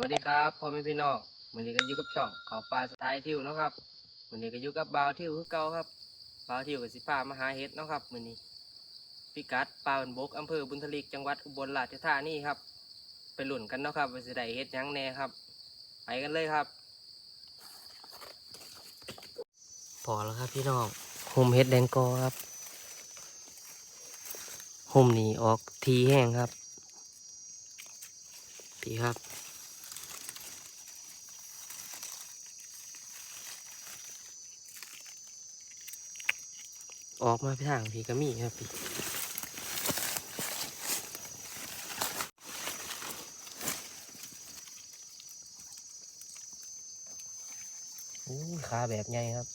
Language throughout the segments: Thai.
วัสดีครับพ่อแม่พี่น้องวันนี้ก็อยู่กับช่องเขาปลาสไตล์ทิวนะครับวันนี้ก็อยู่กับบ่าวทิวคือเก่าครับบ่าวทิวกับสิพามหาเฮ็ดนะครับวันนี้พิกัดปลาบันบกอำเภอบุญทลิกจังหวัดอุบลราชธานีครับ ไปหลุ่นกันนะครับว่าสิได้เฮ็ดยังแน่ครับ ไปกันเลยครับ พอแล้วครับพี่น้องห่มเฮ็ดแดงกอครับห่มนี่ออกทีแห้งครับพี่ครับ ออกมาไปทางพี่ก็มีครับพี่อู้ยขาแบบใหญ่ครับ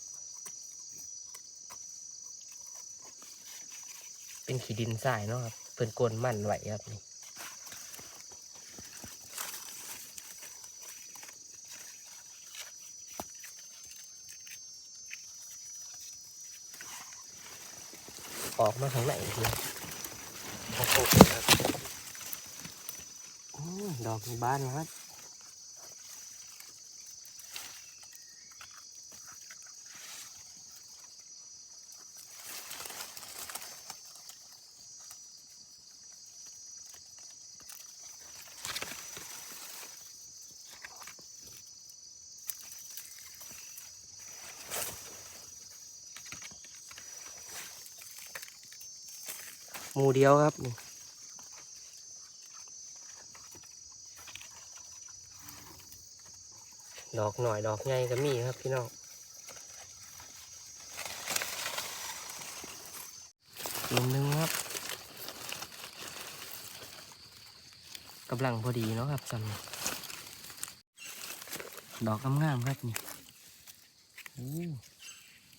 เป็นขีดินทรายเนาะครับเพิ่นกลนมั่นไหวครับนี่ ออกมาข้างในทีโอ้โหครับอืมดอกในบ้านนะครับ หมูเดียวครับดอกหน่อยดอกใหญ่ก็มีครับพี่น้องลมนึงครับกำลังพอดีเนาะครับจำนี้ดอกงามๆครับนี่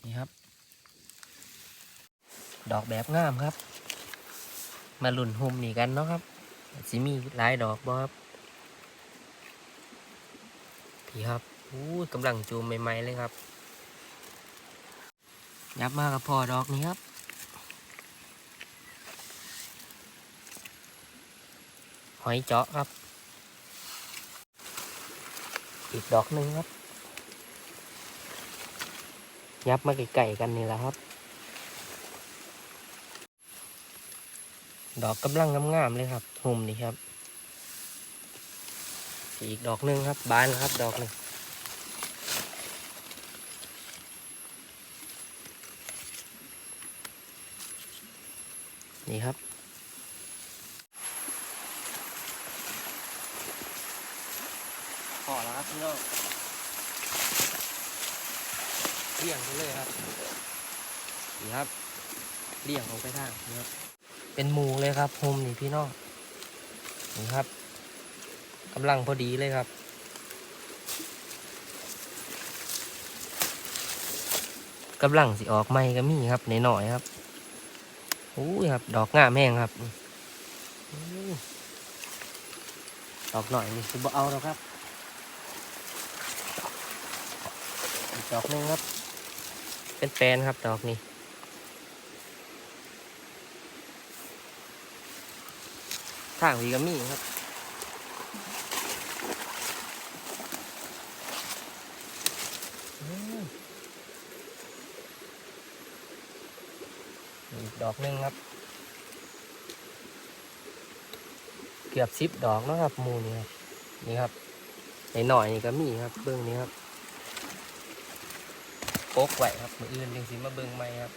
นี่ครับ ดอกแบบงามครับ มาหลุ่นหุมนี่กันเนาะครับสิมีหลายดอกบ่ครับพี่ครับอู้ยกำลังจูมใหม่ๆเลยครับ ยับมากกับพอดอกนี้ครับหอยเจาะครับ อีกดอกหนึ่งครับ ยับมาไก่ๆกันนี่แหละครับ ดอกกำลังงามๆเลยครับหุ่มนี่ครับ อีกดอกหนึ่งครับ บานครับ ดอกหนึ่งนี่ครับพอแล้วครับพี่น้องเลี่ยงไปเลยครับ นี่ครับเลี่ยงลงไปทางนี่ครับ เป็นหมูเลยครับโฮมนี่พี่น้องนี่ครับกำลังพอดีเลยครับ กำลังสิออกใหม่ก็มีครับหน่อยๆครับโอ้ยครับ ดอกงามแห้งครับอดอกหน่อยนี่คือบเอาแล้วครับดอกนึงครับ เป็นแปนครับดอกนี้ ข้างพีก็มีครับอีกดอกหนึ่งครับ เกือบสิบดอกนะครับหมูนี่ครับนี่ครับในหน่อยนี่ก็มีครับ เบิ้องนี้ครับโป๊กไหวครับมืออื่นยังสิมาเบิ้องไหมครับ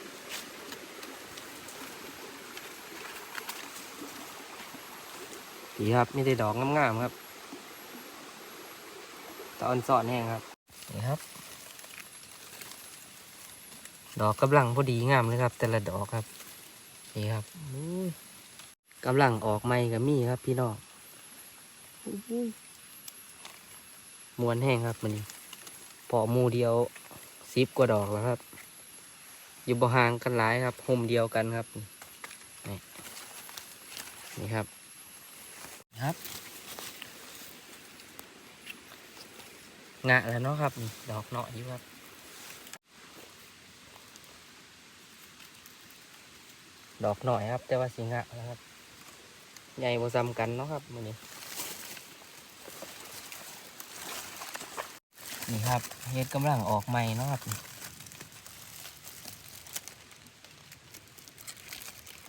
ดีครับไม่ได้ดอกงามๆครับ ตอนสอนแห้งครับ นี่ครับ ดอกกำลังพอดีงามเลยครับ แต่ละดอกครับ นี่ครับอุ้ยกำลังออกใหม่กับมีครับ พี่น้องอุ้ยมวนแห้งครับมันนี้พอหมูเดียวสิบกว่าดอกแล้วครับ อยู่บ่ห่างกันหลายครับห่มเดียวกันครับ นี่นี่ครับ ครับงะแล้วเนาะครับ ดอกเนาะอยู่ครับดอกหน่อยครับ แต่ว่าสีงะแล้วครับ ใหญ่บ่ซ้ำกันเนาะครับมือนี้นี่ครับเฮ็ดกำลังออกใหม่เนาะครับ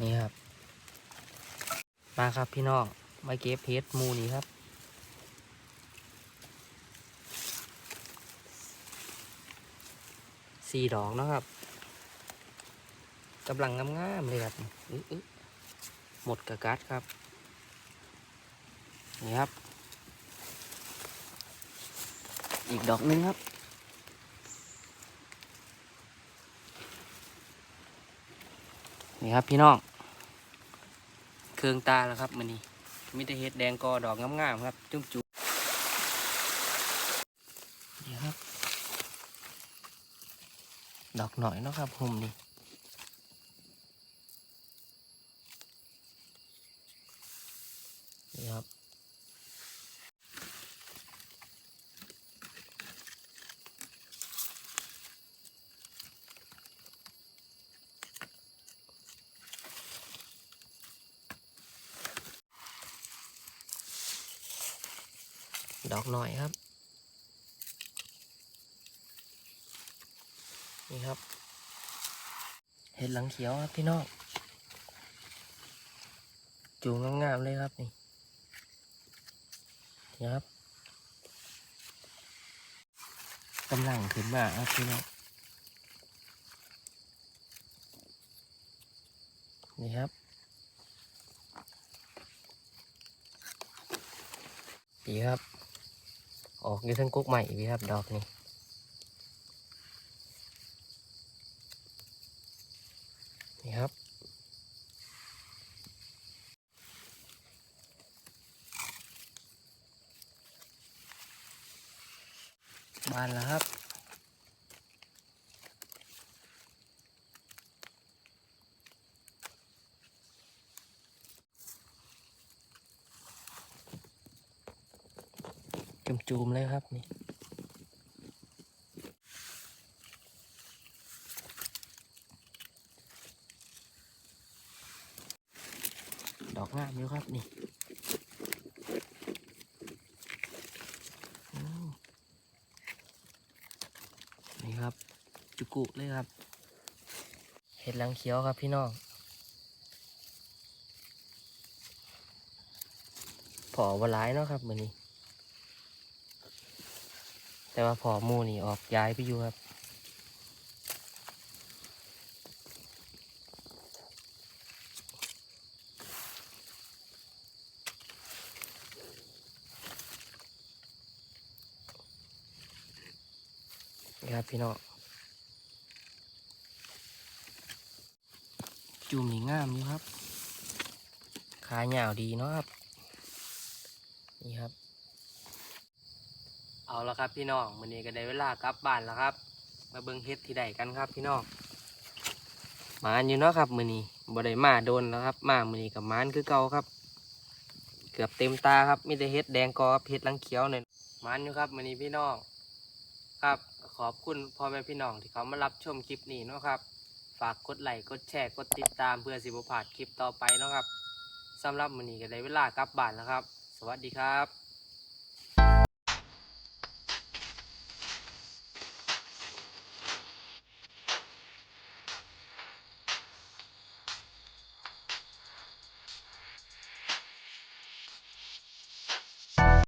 นี่ครับ มาครับพี่น้อง มาเก็บเฮ็ดหมูนี่ครับสี่ดอกนะครับกำลังงามๆเลยครับอื้ออื้อหมดกระกัดครับ นี่ครับ อีกดอกหนึงครับนี่ครับพี่น้อง เครื่องตาแล้วครับมันนี่ มีแต่เห็ดแดงกอดอกงามๆครับ จุ๊บจุนี่ครับ ดอกหน่อยเนาะครับหุ่มนี่ ดอกหน่อยครับ นี่ครับ เห็ดหลังเขียวครับพี่น้องจูงงามๆเลยครับนี่นี่ครับกำลังขึ้นมาครับพี่น้องนี่ครับปีครับ ออกอยู่ทั้งกุ๊กใหม่พี่ครับ ดอกนี่นี่ครับบานแล้วครับ จุ่มๆเลยครับนี่ดอกงามอยู่ครับนี่นี่ครับ จุกุเลยครับ เห็ดหลังเขียวครับพี่น้องผอวาร้ายเนาะครับมือนี้ แต่ว่าพอมูนี่ออกย้ายไปอยู่ครับนี่ครับพี่น้องจุ่มนี่งามอยู่ครับ ขาเหยาวดีเนาะครับ นี่ครับ เอาละครับพี่น้องวันนี้ก็ได้เวลากลับบ้านแล้วครับ มาเบิ่งเฮ็ดที่ใดกันครับพี่น้องหมานอยู่เนาะครับมือนี้บ่ได้มาโดนแล้วครับ มามือนี้กับมานคือเก่าครับ เกือบเต็มตาครับมีแต่เฮ็ดแดงกอครับเฮ็ดลังเขียวเนี่ยหมานอยู่ครับมือนี้พี่น้องครับขอบคุณพ่อแม่พี่น้องที่เขามารับชมคลิปนี้เนาะครับ ฝากกดไลค์กดแชร์กดติดตามเพื่อสิบพลาดคลิปต่อไปเนาะครับสำหรับมือนี้ก็ได้เวลากลับบ้านแล้วครับ สวัสดีครับ